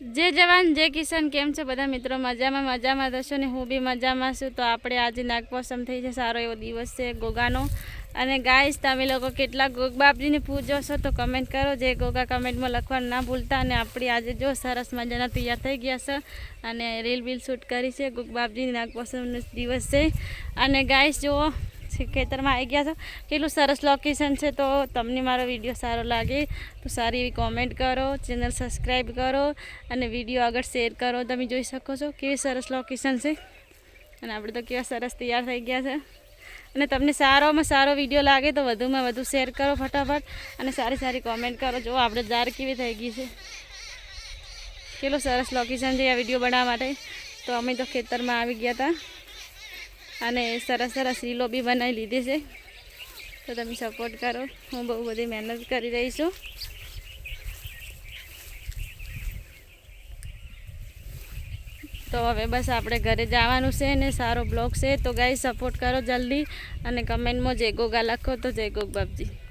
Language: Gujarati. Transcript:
જય જવાન, જે કિસાન, કેમ છે? બધા મિત્રો, મજામાં મજામાં થશો ને? હું બી મજામાં છું. તો આપણે આજે નાગપોસમ થઈ છે સારો એવો દિવસ છે ગોગાનો. અને ગાઈશ તમે લોકો કેટલા ગોગ બાપજીને પૂજો છો તો કમેન્ટ કરો. જે ગોગા કમેન્ટમાં લખવાનું ના ભૂલતા અને આપણી આજે જો સરસ મજાના તૈયાર થઈ ગયા છે અને રીલ બીલ શૂટ કરી છે ગોગ બાપજીની નાગપોસમનો દિવસ છે. અને ગાઈશ જુઓ ખેતરમાં આવી ગયા છો. કેટલું સરસ લોકેશન છે તો તમને મારો વીડિયો સારો લાગે તો સારી એવી કોમેન્ટ કરો ચેનલ સબસ્ક્રાઈબ કરો અને વીડિયો આગળ શેર કરો. તમે જોઈ શકો છો કેવી સરસ લોકેશન છે. અને આપણે તો કેવા સરસ તૈયાર થઈ ગયા છે. અને તમને સારોમાં સારો વીડિયો લાગે તો વધુમાં વધુ શેર કરો ફટાફટ અને સારી સારી કોમેન્ટ કરો. જો આપણે દાર કેવી થઈ ગઈ છે. કેટલું સરસ લોકેશન છે આ વીડિયો બનાવવા માટે. તો અમે તો ખેતરમાં આવી ગયા હતા. અને સરસ સરસ રીલો બી બનાવી લીધી છે. તો તમે સપોર્ટ કરો. હું બહુ બધી મહેનત કરી રહી છું. તો હવે બસ આપણે ઘરે જવાનું છે ને સારો બ્લોગ છે. તો ગાઈ સપોર્ટ કરો જલ્દી અને કમેન્ટમાં જય ગોગા લખો. તો જય ગોગ બાપજી.